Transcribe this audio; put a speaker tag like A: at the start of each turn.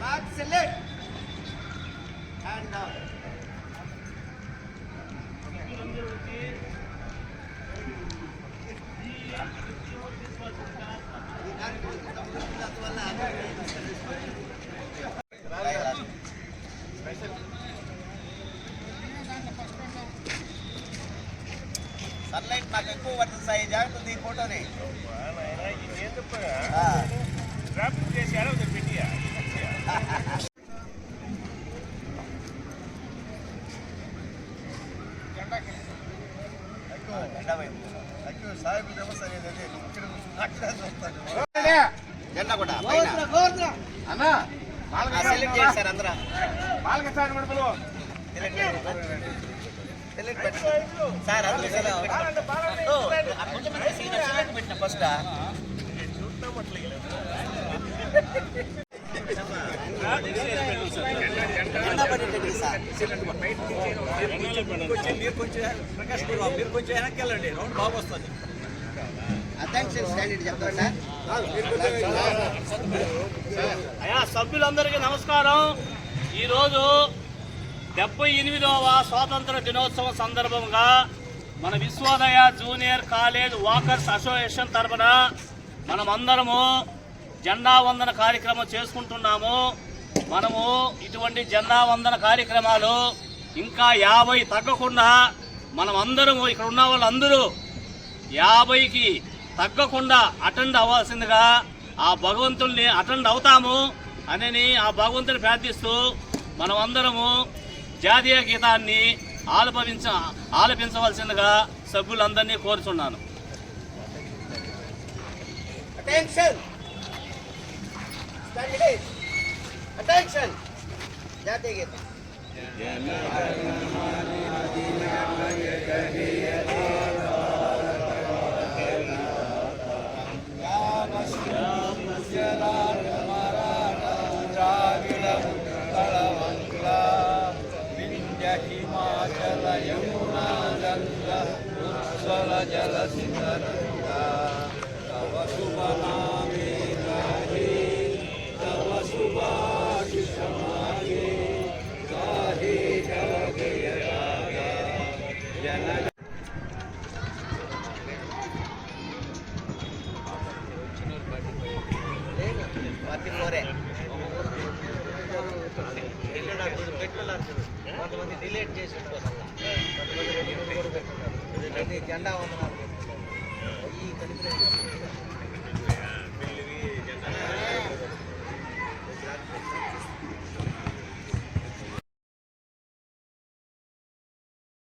A: back select. And down. Sunlight
B: నాకు
A: ఎక్కువ select పెట్టిన ఫస్ట్ జెండా పడేటట్టు సార్ అటెన్షన్ స్టాండర్డ్
C: సభ్యులందరికీ నమస్కారం. ఈరోజు డెబ్బై ఎనిమిదవ స్వాతంత్ర దినోత్సవం సందర్భంగా మన Vishwodaya junior college walkers association తరఫున మనమందరము జెండా వందన కార్యక్రమం చేసుకుంటున్నాము. మనము ఇటువంటి జెండా వందన కార్యక్రమాలు ఇంకా యాభై తగ్గకుండా మనం అందరం ఇక్కడ ఉన్న వాళ్ళందరూ యాభైకి తగ్గకుండా అటెండ్ అవ్వాల్సిందిగా ఆ భగవంతుల్ని అటెండ్ అవుతాము అని ఆ భగవంతుని ప్రార్థిస్తూ మనమందరము జాతీయ గీతాన్ని ఆలపించ ఆలపించవలసిందిగా సభ్యులందరినీ కోరుచున్నాను.
A: अटेंशन जाते गए जल सिंधर तव కొంతమంది డిలేట్ చేసి కొంతమంది రెండు కూడా జెండా వందనాలు